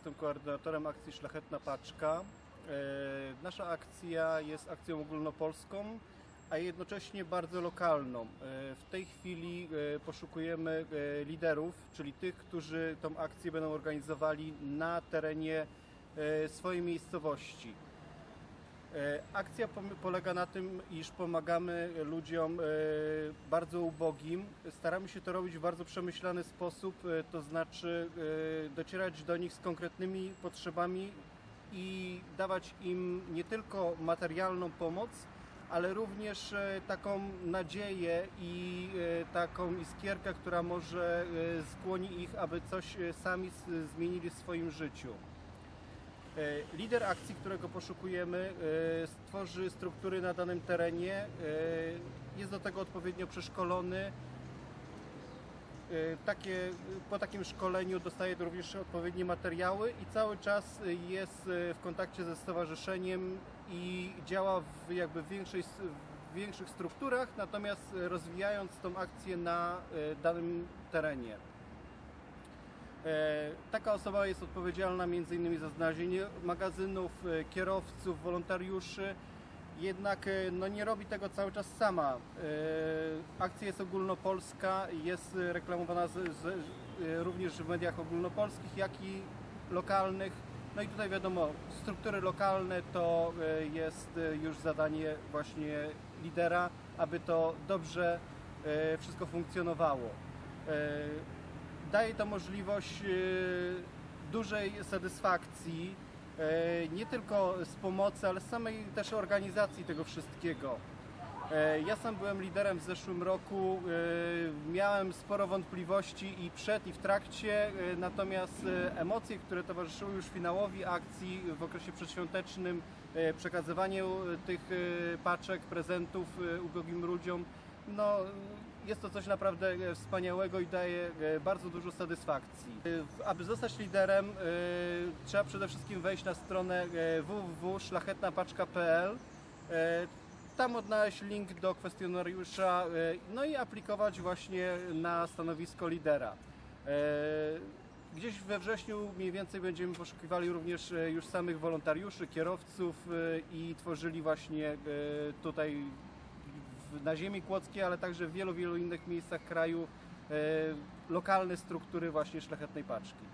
Jestem koordynatorem akcji Szlachetna Paczka. E, Nasza akcja jest akcją ogólnopolską, a jednocześnie bardzo lokalną. E, W tej chwili e, poszukujemy liderów, czyli tych, którzy tą akcję będą organizowali na terenie swojej miejscowości. E, Akcja polega na tym, iż pomagamy ludziom e, bardzo ubogim. Staramy się to robić w bardzo przemyślany sposób, e, to znaczy docierać do nich z konkretnymi potrzebami i dawać im nie tylko materialną pomoc, ale również taką nadzieję i taką iskierkę, która może skłoni ich, aby coś sami zmienili w swoim życiu. E, Lider akcji, którego poszukujemy, e, stworzy struktury na danym terenie, e, jest do tego odpowiednio przeszkolony. Takie, po takim szkoleniu dostaje również odpowiednie materiały i cały czas jest w kontakcie ze stowarzyszeniem i działa w jakby większej, w większych strukturach, natomiast rozwijając tą akcję na danym terenie. E, Taka osoba jest odpowiedzialna m.in. za znalezienie magazynów, e, kierowców, wolontariuszy, jednak e, no, nie robi tego cały czas sama. Akcja jest ogólnopolska, jest reklamowana z, z, również w mediach ogólnopolskich, jak i lokalnych. No i tutaj wiadomo, struktury lokalne to jest już zadanie właśnie lidera, aby to dobrze wszystko funkcjonowało. Daje to możliwość e, dużej satysfakcji, e, nie tylko z pomocy, ale z samej też organizacji tego wszystkiego. E, Ja sam byłem liderem w zeszłym roku, miałem sporo wątpliwości i przed i w trakcie, natomiast emocje, które towarzyszyły już finałowi akcji w okresie przedświątecznym, przekazywaniu tych paczek, prezentów ubogim ludziom, no, jest to coś naprawdę e, wspaniałego i daje e, bardzo dużo satysfakcji. E, Aby zostać liderem, trzeba przede wszystkim wejść na stronę www.szlachetnapaczka.pl. Tam odnaleźć link do kwestionariusza, no i aplikować właśnie na stanowisko lidera. Gdzieś we wrześniu mniej więcej będziemy poszukiwali również już samych wolontariuszy, kierowców i tworzyli właśnie tutaj na ziemi kłodzkiej, ale także w wielu, wielu innych miejscach kraju e, lokalne struktury właśnie szlachetnej paczki.